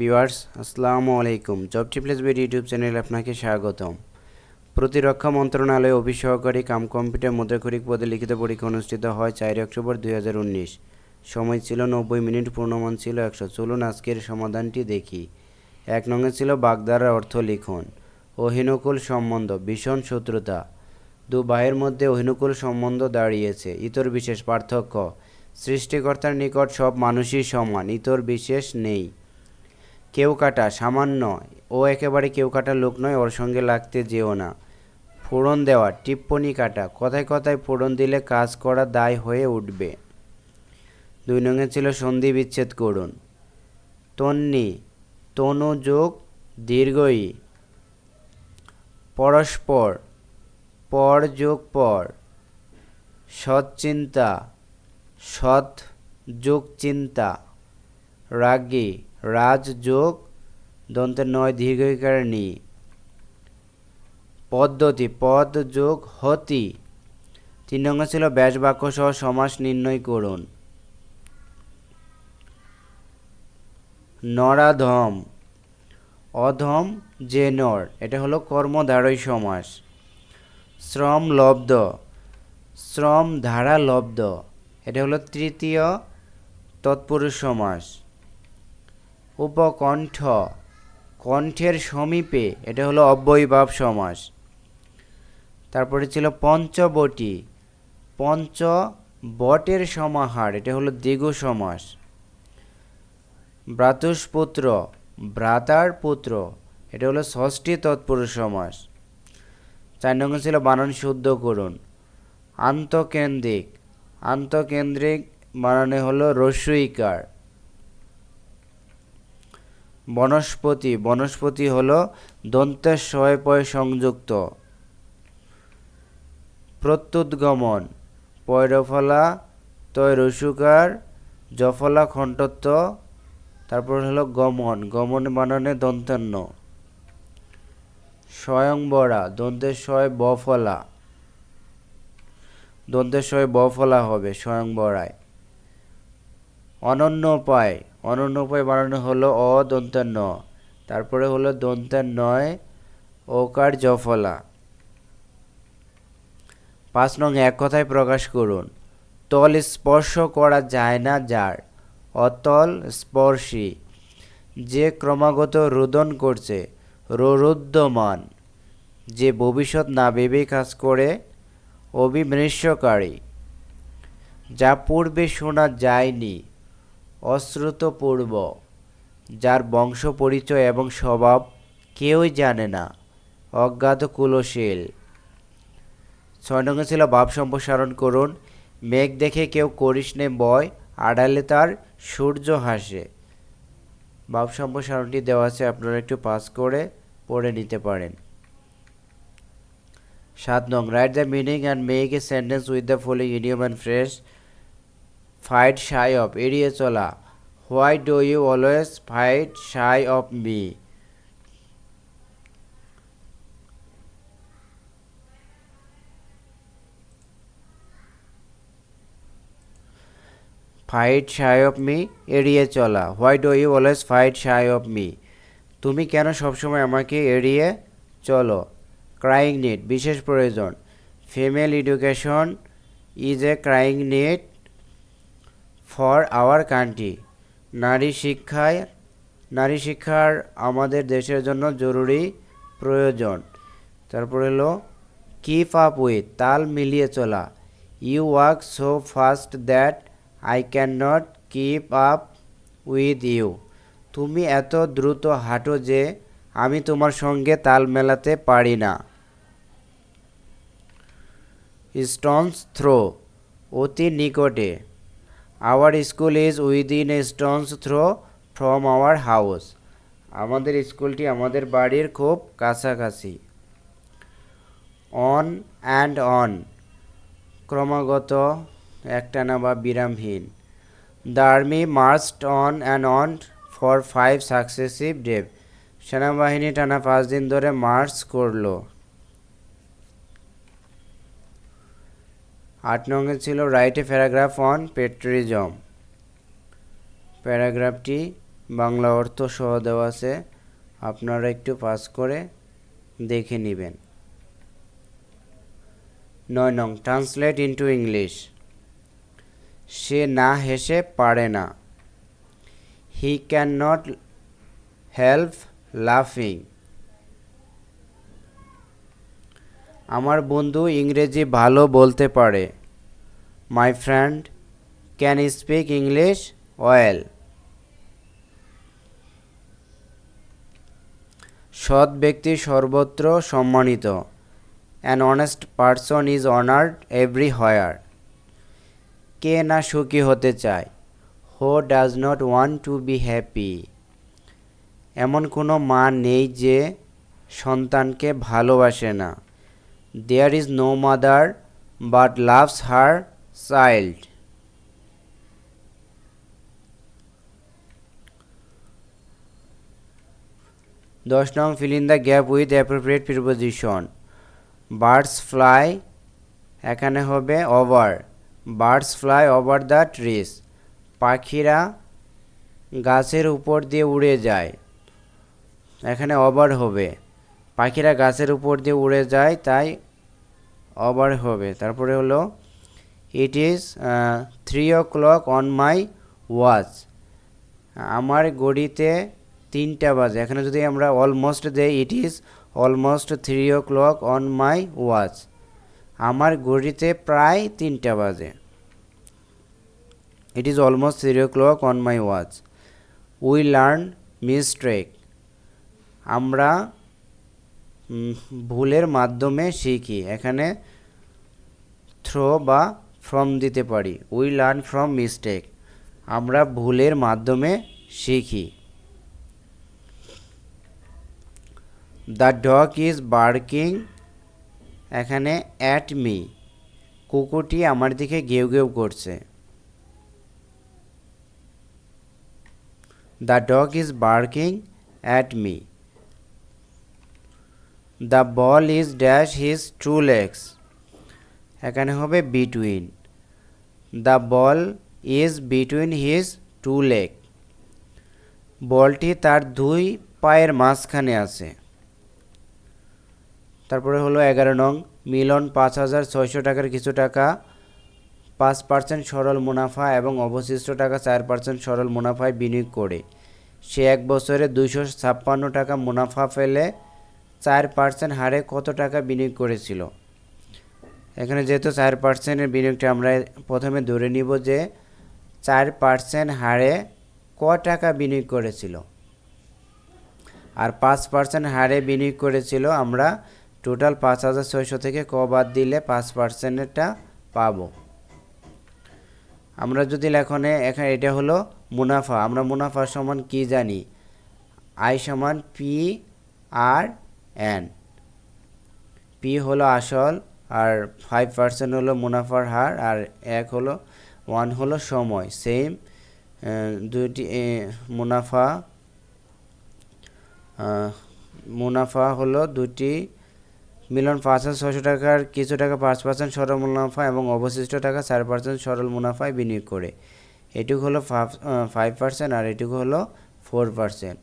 Viewers, আসসালামু আলাইকুম। Job টিপ্লেস বিড YouTube চ্যানেলে আপনাকে স্বাগতম। প্রতিরক্ষা মন্ত্রণালয়ে অফিস সহকারী কাম কম্পিউটার মুদ্রাক্ষরিক পদে লিখিত পরীক্ষা অনুষ্ঠিত হয় চারই অক্টোবর দুই হাজার উনিশ। সময় ছিল নব্বই মিনিট, পূর্ণমান ছিল একশো। চলুন আজকের সমাধানটি দেখি। এক নঙ্গে ছিল বাগদারার অর্থ লিখন। অহিনুকুল সম্বন্ধ, ভীষণ শত্রুতা। দু ভাইয়ের মধ্যে অহিনুকুল সম্বন্ধ দাঁড়িয়েছে। ইতর বিশেষ পার্থক্য, সৃষ্টিকর্তার নিকট সব মানুষই সমান, ইতর বিশেষ নেই। কেউ কাটা সামান্য ও একেবারে কেউ কাটা লোক নয়, ওর সঙ্গে লাগতে যেও না। ফোড়ন দেওয়া, টিপ্পনি কাটা, কথায় কথায় ফোড়ন দিলে কাজ করা দায় হয়ে উঠবে। দুই নঙ্গে ছিল সন্ধি বিচ্ছেদ করুন। তন্নি তনু যোগ দীর্ঘই। পরস্পর, পর যোগ পর। সৎচিন্তা সৎ যোগ চিন্তা। রাগী রাজ যোগ দন্তের নয় দীর্ঘিকার নি পদ্ধতি পদ যোগ হতি। তিন নম্বর ছিল ব্যাস বাক্য সহ সমাস নির্ণয় করুন। নরাধম। অধম যে নর এটা হলো কর্মধারয় সমাস। শ্রম লব্ধ। শ্রম ধারা লব্ধ। এটা হলো তৃতীয় তৎপুরুষ সমাস। উপকণ্ঠ, কণ্ঠের সমীপে, এটা হলো অব্যয়ীভাব সমাস। তারপরে ছিল পঞ্চবটি পঞ্চ বটের সমাহার, এটা হলো দ্বিগু সমাস। ভ্রাতুষ্পুত্র, ভ্রাতার পুত্র, এটা হলো ষষ্ঠী তৎপুরুষ সমাস। চার নম্বর ছিল বানান শুদ্ধ করুন। আন্তকেন্দ্রিক আন্তকেন্দ্রিক বানানে হলো রস্যইকার বনস্পতি বনস্পতি হলো দন্তের শয় পয় সংযুক্ত। প্রত্যুদ্গমন, পয়রফলা তয় রসুকার জফলা, খণ্ডত্ব, তারপর হলো গমন। গমন বানানে দন্তান্ন স্বয়ংবরা, দন্তের শয় বফলা। দন্তের শয় বফলা হবে স্বয়ংবরায়। অনন্য উপায়। অনন্য উপায় বানানো হলো অ ন তারপরে হলো দন্তের নয় ওকার জফলা। পাঁচ নং এক কথায় প্রকাশ করুন। তল স্পর্শ করা যায় না যার, অতল স্পর্শী। যে ক্রমাগত রোদন করছে রোরুদ্যমান যে ভবিষ্যৎ না ভেবে কাজ করে অবিমৃষ্যকারী যা পূর্বে শোনা যায়নি। অশ্রুতপূর্ব, যার বংশ পরিচয় এবং স্বভাব কেউই জানে না। অজ্ঞাত কুলশীল। ছয় নম্বর ছিল ভাব সম্প্রসারণ করুন। মেঘ দেখে কেউ করিস নে বয়, আড়ালে তার সূর্য হাসে। ভাব সম্প্রসারণটি দেওয়া আছে, আপনারা একটু পাস করে পড়ে নিতে পারেন। সাত নং write the meaning and make a sentence with the following idiom and phrase fight shy of এড়িয়ে চলা why do you always fight shy of me fight shy of me এড়িয়ে চলা why do you always fight shy of me তুমি কেন সবসময় আমাকে এড়িয়ে চলো? ক্রাইং নিড বিশেষ প্রয়োজন। Female education is a crying need for our country. নারী শিক্ষায়, নারী শিক্ষার আমাদের দেশের জন্য জরুরি প্রয়োজন। তারপর হলো কিপ আপ উইথ তাল মিলিয়ে চলা। You work so fast that I can not keep up with you তুমি এত দ্রুত হাঁটো যে আমি তোমার সঙ্গে তাল মেলাতে পারি না। স্টোনস থ্রো অতি নিকটে। Our school is within a stone's throw from our house আমাদের স্কুলটি আমাদের বাড়ির খুব কাছাকাছি। অন অ্যান্ড অন ক্রমাগত একটানা বা বিরামহীন। The army marched on and on for five successive day সেনাবাহিনী টানা পাঁচ দিন ধরে মার্চ করল। আট নঙ্গে ছিল রাইট প্যারাগ্রাফ অন পেট্রিজম প্যারাগ্রাফটি বাংলা অর্থ সহ দেওয়া আছে, আপনারা একটু পাস করে দেখে নেবেন। নয় নং ট্রান্সলেট ইনটু ইংলিশ সে না হেসে পারে না। হি ক্যান নট হেল্প লাফিং আমার বন্ধু ইংরেজি ভালো বলতে পারে। My friend can speak English well সৎ ব্যক্তি সর্বত্র সম্মানিত। An honest person is honoured every where কে না সুখী হতে চায়? Who does not want to be happy এমন কোনো মা নেই যে সন্তানকে ভালোবাসে না। There is no mother but loves her child দশ নং fill in the gap with appropriate preposition birds fly এখানে হবে over birds fly over the trees পাখিরা গাছের উপর দিয়ে উড়ে যায়। এখানে ওভার হবে। পাখিরা গাছের উপর দিয়ে উড়ে যায়, তাই ওভার হবে। তারপরে হলো it is three o'clock on my watch আমার ঘড়িতে তিনটা বাজে। এখানে যদি আমরা অলমোস্ট দেই it is almost three o'clock on my watch আমার ঘড়িতে প্রায় তিনটা বাজে। It is almost three o'clock on my watch we learn mistake আমরা ভুলের মাধ্যমে শিখি। এখানে থ্রো বা ফ্রম দিতে পারি। উই লার্ন ফ্রম মিস্টেক আমরা ভুলের মাধ্যমে শিখি। দ্য ডগ ইজ বার্কিং এখানে অ্যাট মি কুকুরটি আমার দিকে গেউ গেউ করছে। The dog is barking at me the ball is dash his two legs এখানে হবে between the ball is between his two leg বলটি তার দুই পায়ের মাঝখানে আছে। তারপরে হলো এগারো নং, মিলন পাঁচ হাজার ছয়শো টাকার কিছু টাকা, পাঁচ পার্সেন্ট সরল মুনাফা এবং অবশিষ্ট টাকা চার পার্সেন্ট সরল মুনাফায় বিনিয়োগ করে। সে এক বছরে দুইশো ছাপ্পান্ন টাকা মুনাফা ফেলে চার পার্সেন্ট হারে কত টাকা বিনিয়োগ করেছিল? এখানে যেহেতু চার পার্সেন্টের বিনিয়োগটা আমরা প্রথমে ধরে নিব যে চার পার্সেন্ট হারে ক টাকা বিনিয়োগ করেছিল। আর পাঁচ পার্সেন্ট হারে বিনিয়োগ করেছিল আমরা টোটাল পাঁচ হাজার ছয়শো থেকে ক বাদ দিলে পাঁচ পার্সেন্টেরটা পাবো। আমরা যদি লেখনে এখানে এটা হলো মুনাফা। আমরা মুনাফা সমান কি জানি? আই সমান পি আর এন। পি হলো আসল আর ফাইভ পার্সেন্ট হলো মুনাফার হার আর এক হলো ওয়ান হলো সময় সেম দুইটি মুনাফা মুনাফা হলো দুটি মিলন পাঁচ হাজার ছশো টাকার কিছু টাকা পাঁচ পার্সেন্ট সরল মুনাফা এবং অবশিষ্ট টাকা চার পার্সেন্ট সরল মুনাফায় বিনিয়োগ করে। এটুকু হলো ফাইভ পার্সেন্ট আর এটুকু হলো ফোর পার্সেন্ট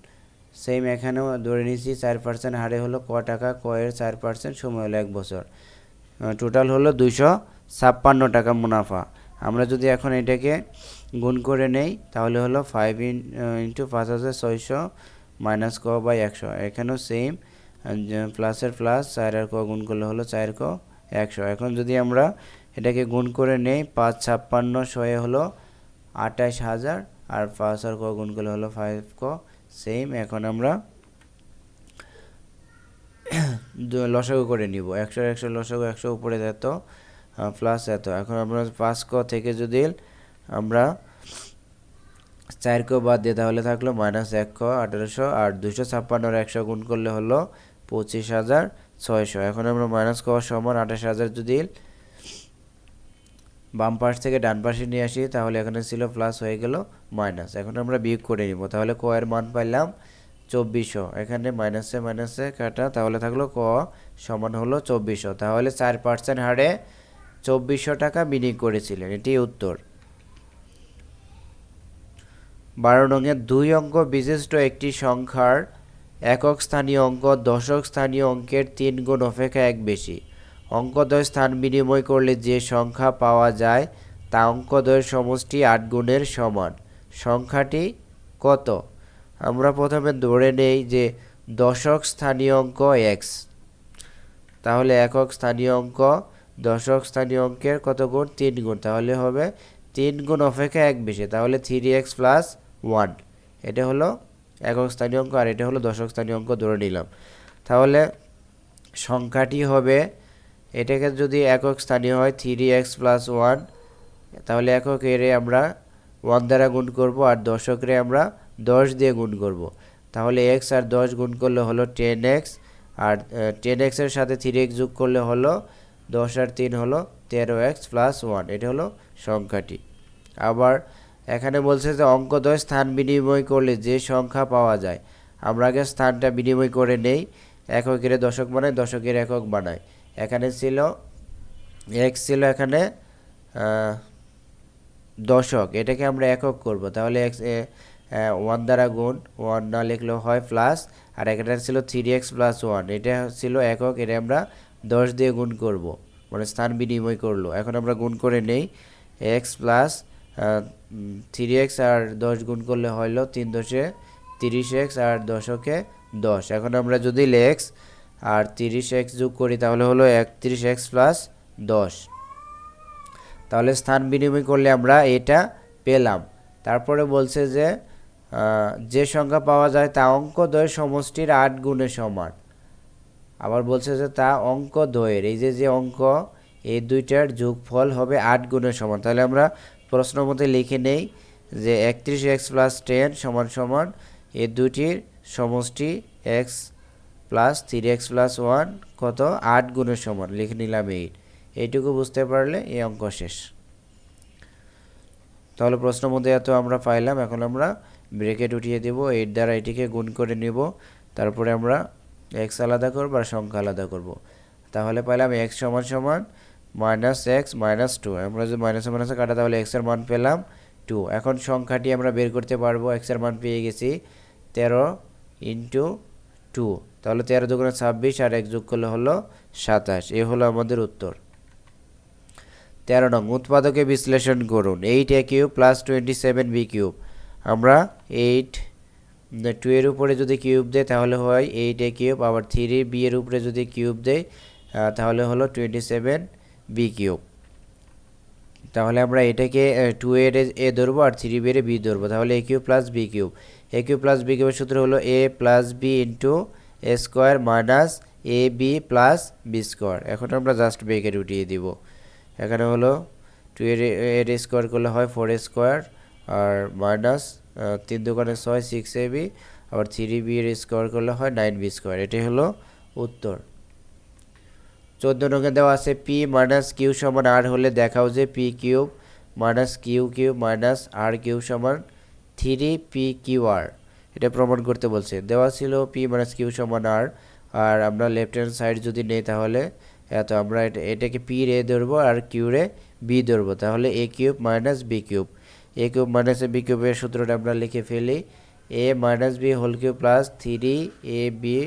সেম এখানেও ধরে নিয়েছি, চার পার্সেন্ট হারে হলো ক টাকা কয়ের চার পার্সেন্ট সময় হলো এক বছর। টোটাল হলো দুইশো ছাপ্পান্ন টাকা মুনাফা। আমরা যদি এখন এটাকে গুণ করে নেই, তাহলে হলো ফাইভ ইন ইন্টু পাঁচ হাজার ছয়শো মাইনাস ক বাই একশো। এখানেও সেম প্লাসের প্লাস চার আর ক গুণ করলে হলো চার ক একশো। এখন যদি আমরা এটাকে গুণ করে নেই, পাঁচ ছাপ্পান্ন শয়ে হলো আঠাশ হাজার, আর পাঁচ আর ক গুণ করলে হলো ফাইভ ক সেম এখন আমরা লসাগু করে নিব। একশো একশো লসাগু, একশো উপরে এত প্লাস এত। এখন আমরা পাঁচ ক থেকে যদি আমরা চার ক বাদ দিয়ে তাহলে থাকল মাইনাস এক ক আঠেরোশো আর দুশো ছাপ্পান্নর একশো গুণ করলে হলো পঁচিশ হাজার ছয়শো। এখন আমরা মাইনাস ক সমান আঠাশ হাজার যদি বাম পাশ থেকে ডান পাশে নিয়ে আসি, তাহলে এখানে ছিল প্লাস হয়ে গেল মাইনাস এখন আমরা বিয়োগ করে নিব। তাহলে ক এর মান পাইলাম চব্বিশশো। এখানে মাইনাসে মাইনাসে কাটা, তাহলে থাকল ক সমান হলো চব্বিশশো। তাহলে চার পার্সেন্ট হারে চব্বিশশো টাকা বিনিয়োগ করেছিলেন, এটি উত্তর। বারো নঙে দুই অঙ্ক বিশিষ্ট একটি সংখ্যার একক স্থানীয় অঙ্ক, দশক স্থানীয় অঙ্কের তিন গুণ অপেক্ষা এক বেশি। অঙ্কদ্বয় স্থান বিনিময় করলে যে সংখ্যা পাওয়া যায়, তা অঙ্কদ্বয়ের সমষ্টি আট গুণের সমান। সংখ্যাটি কত? আমরা প্রথমে ধরে নেই যে দশক স্থানীয় অঙ্ক এক্স তাহলে একক স্থানীয় অঙ্ক, দশক স্থানীয় অঙ্কের কত গুণ? তিন গুণ। তাহলে হবে তিন গুণ অপেক্ষা এক বেশি। তাহলে থ্রি এক্স প্লাস ওয়ান এটা হলো একক স্থানীয় অঙ্ক আর এটা হলো দশক স্থানীয় অঙ্ক ধরে নিলাম। তাহলে সংখ্যাটি হবে, এটাকে যদি একক স্থানীয় হয় থ্রি এক্স প্লাস ওয়ান তাহলে একক এরে আমরা ওয়ান দ্বারা গুণ করব আর দশকরে আমরা দশ দিয়ে গুণ করব। তাহলে এক্স আর দশ গুণ করলে হলো টেন এক্স আর টেন এক্সের সাথে থ্রি এক্স যোগ করলে হলো দশ আর তিন হলো তেরো এক্স প্লাস ওয়ান এটা হলো সংখ্যাটি। আবার এখানে বলছে যে অঙ্কদ্বয় স্থান বিনিময় করলে যে সংখ্যা পাওয়া যায়, আমরা আগে স্থানটা বিনিময় করে নেই, এককের দশক বানাই, দশকের একক বানাই। এখানে ছিল এক্স ছিল এখানে দশক, এটাকে আমরা একক করব। তাহলে এক্স ওয়ান দ্বারা গুণ ওয়ান না লিখলেও হয় প্লাস আর একটা ছিল থ্রি এক্স প্লাস ওয়ান এটা ছিল একক, এটা আমরা দশ দিয়ে গুণ করব মানে স্থান বিনিময় করল, এখন আমরা গুণ করে নেই এক্স প্লাস থ্রি এক্স আর দশ গুণ করলে হইল তিন দশে তিরিশ এক্স আর দশকে দশ, এখন আমরা যদি এক্স আর তিরিশ এক্স যোগ করি তাহলে হলো একত্রিশ এক্স প্লাস দশ, তাহলে স্থান বিনিময় করলে আমরা এটা পেলাম, তারপরে বলছে যে যে সংখ্যা পাওয়া যায় তা অঙ্ক দ্বয়ের সমষ্টির আট গুণের সমান। আবার বলছে যে তা অঙ্ক দ্বয়ের এই যে যে অঙ্ক, এই দুইটার যোগফল হবে আট গুণের সমান। তাহলে আমরা প্রশ্ন মতে লিখে নেই যে একত্রিশ এক্স প্লাস টেন সমান সমান এই দুইটির সমষ্টি X plus three X plus one কত? আট গুণের সমান, লিখে নিলাম এইট এইটুকু বুঝতে পারলে এই অঙ্ক শেষ। তাহলে প্রশ্ন মধ্যে এত আমরা পাইলাম। এখন আমরা ব্রেকেট উঠিয়ে দেব এইট দ্বারা এটিকে গুণ করে নিব। তারপরে আমরা এক্স আলাদা করব আর সংখ্যা আলাদা করব। তাহলে পাইলাম এক্স সমান সমান মাইনাস এক্স মাইনাস টু আমরা যদি মাইনাসে মাইনাসে কাটা তাহলে এক্সের মান পেলাম টু এখন সংখ্যাটি আমরা বের করতে পারব এক্সের মান পেয়ে গেছি তেরো ইন্টু টু তাহলে তেরো দুগুণে ছাব্বিশ আর এক যোগ করলে হলো সাতাশ। এ হলো আমাদের উত্তর। তেরো নং, উৎপাদকে বিশ্লেষণ করুন। Eight A cube plus twenty seven B cube আমরা এইট টু এর উপরে যদি কিউব দেয়, তাহলে হয় এইট এ কিউব আবার থ্রি বি এর উপরে যদি কিউব দেয় তাহলে হলো টোয়েন্টি সেভেন বি কিউব তাহলে আমরা এটাকে টু এর এ ধরবো আর থ্রি বি এর বি ধরবো। তাহলে A cube plus B cube A cube plus B কিউবের সূত্র হলো A plus B into A square minus A B plus B square এখন আমরা জাস্ট ব্রেকেট উঠিয়ে দিব। এখানে হলো টু এর এর স্কোয়ার করলে হয় ফোর স্কোয়ার আর মাইনাস তিন দোকানে ছয় সিক্স এ বি আবার থ্রি বি এর স্কোয়ার করলে হয় নাইন বি স্কোয়ার এটাই হলো উত্তর। চোদ্দ নঙ্গে দেওয়া আছে পি মাইনাস কিউ সমান আর হলে দেখাও যে P cube minus Q Q minus R Q সমান থ্রি পি কিউ আর এটা প্রমাণ করতে বলছে। দেওয়া ছিল পি মাইনাস কিউ সমান আর আর আমরা লেফট হ্যান্ড সাইড যদি নেই তাহলে, এত আমরা এটা এটাকে পি রে ধরবো আর কিউ রে বি ধরবো। তাহলে A cube minus B cube A cube minus B কিউবের সূত্রটা আমরা লিখে ফেলি। A minus B whole cube plus three A B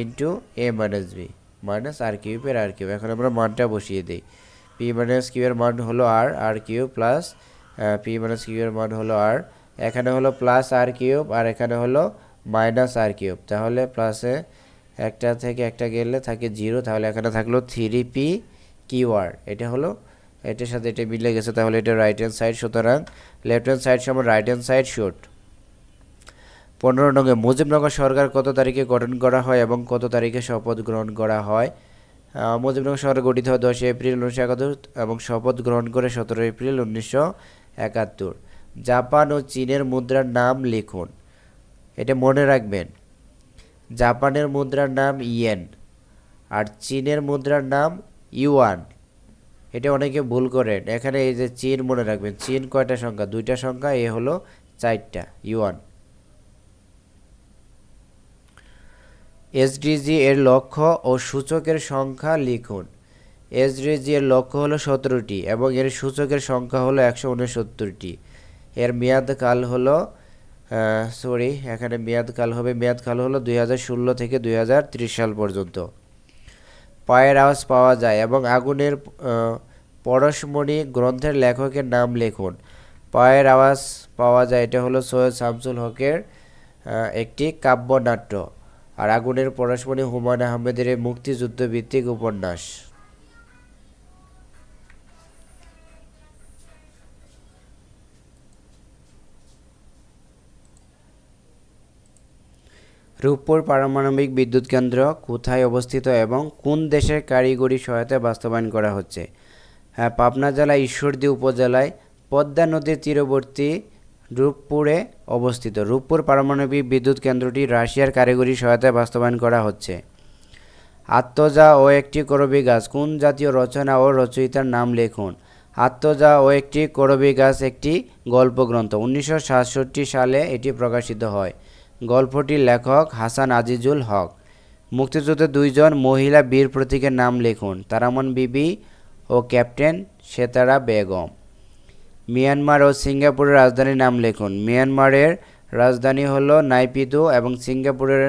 into A minus B minus R কিউবের আর কিউব এখন আমরা মানটা বসিয়ে দিই। পি মাইনাস কিউবের মান হলো আর R cube plus P minus কিউবের মান হলো আর এখানে হলো প্লাস আর কিউব আর এখানে হলো মাইনাস আর কিউব তাহলে প্লাসে একটা থেকে একটা গেলে থাকে জিরো তাহলে এখানে থাকল থ্রি পি কিউ আর এটা হলো, এটার সাথে এটা মিলে গেছে, তাহলে এটা রাইট হ্যান্ড সাইড সুতরাং লেফট হ্যান্ড সাইড সমান রাইট হ্যান্ড সাইড শুট পনেরো নঙ্গে মুজিবনগর সরকার কত তারিখে গঠন করা হয় এবং কত তারিখে শপথ গ্রহণ করা হয়? মুজিবনগর সরকার গঠিত হয় দশই এপ্রিল উনিশশো একাত্তর এবং শপথ গ্রহণ করে সতেরো এপ্রিল উনিশশো একাত্তর। জাপান ও চীনের মুদ্রার নাম লিখুন। এটা মনে রাখবেন। জাপানের মুদ্রার নাম ইয়েন আর চীনের মুদ্রার নাম ইউয়ান। এটা অনেকে ভুল করেন এখানে এই যে চীন মনে রাখবেন, চীন কয়টা সংখ্যা? দুইটা সংখ্যা, এ হলো চারটা, ইউয়ান। এসডিজি এর লক্ষ্য ও সূচকের সংখ্যা লিখুন। এসডিজি এর লক্ষ্য হলো সতেরোটি এবং এর সূচকের সংখ্যা হলো একশো উনসত্তরটি। এর মেয়াদকাল হলো সরি এখানে মেয়াদকাল হবে মেয়াদকাল হলো দুই হাজার ষোলো থেকে দুই হাজার ত্রিশ সাল পর্যন্ত। পায়ের আওয়াজ পাওয়া যায় এবং আগুনের পরশমণি গ্রন্থের লেখকের নাম লেখুন। পায়ের আওয়াজ পাওয়া যায়, এটা হলো সৈয়দ শামসুল হকের একটি কাব্যনাট্য। আর আগুনের পরশমণি হুমায়ুন আহমেদের মুক্তিযুদ্ধ ভিত্তিক উপন্যাস। রূপপুর পারমাণবিক বিদ্যুৎ কেন্দ্র কোথায় অবস্থিত এবং কোন দেশের কারিগরি সহায়তায় বাস্তবায়ন করা হচ্ছে? হ্যাঁ পাবনা জেলা, ঈশ্বরদী উপজেলায় পদ্মা নদীর তীরবর্তী রূপপুরে অবস্থিত। রূপপুর পারমাণবিক বিদ্যুৎ কেন্দ্রটি রাশিয়ার কারিগরি সহায়তায় বাস্তবায়ন করা হচ্ছে। আত্মজা ও একটি করবি গাছ, কোন জাতীয় রচনা ও রচয়িতার নাম লিখুন? আত্মজা ও একটি করবি গাছ একটি গল্পগ্রন্থ। উনিশশো সাতষট্টি সালে এটি প্রকাশিত হয়। গল্পটির লেখক হাসান আজিজুল হক। মুক্তিযুদ্ধে দুইজন মহিলা বীর প্রতীকের নাম লিখুন, তারামন বিবি ও ক্যাপ্টেন সেতারা বেগম। মিয়ানমার ও সিঙ্গাপুরের রাজধানীর নাম লিখুন। মিয়ানমারের রাজধানী হলো নাইপিদো এবং সিঙ্গাপুরের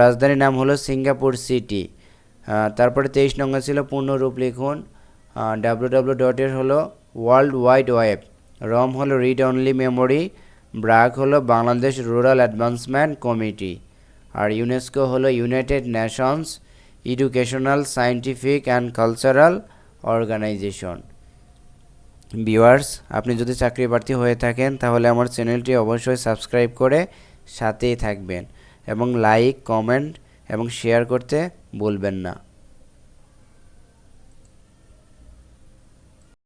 রাজধানীর নাম হলো সিঙ্গাপুর সিটি। তারপরে তেইশ নম্বর ছিল পূর্ণরূপ লিখুন। ডাব্লু ডাব্লু ডটের হলো ওয়ার্ল্ড ওয়াইড ওয়েব রম হলো রিড অনলি মেমোরি ব্রাক হলো বাংলাদেশ রুরাল অ্যাডভান্সমেন্ট কমিটি আর ইউনেস্কো হলো united nations educational scientific and cultural organisation. Viewers, আপনি যদি চাকরি প্রার্থী হয়ে থাকেন, তাহলে আমার চ্যানেলটি অবশ্যই সাবস্ক্রাইব করে সাথেই থাকবেন এবং লাইক, কমেন্ট এবং শেয়ার করতে ভুলবেন না।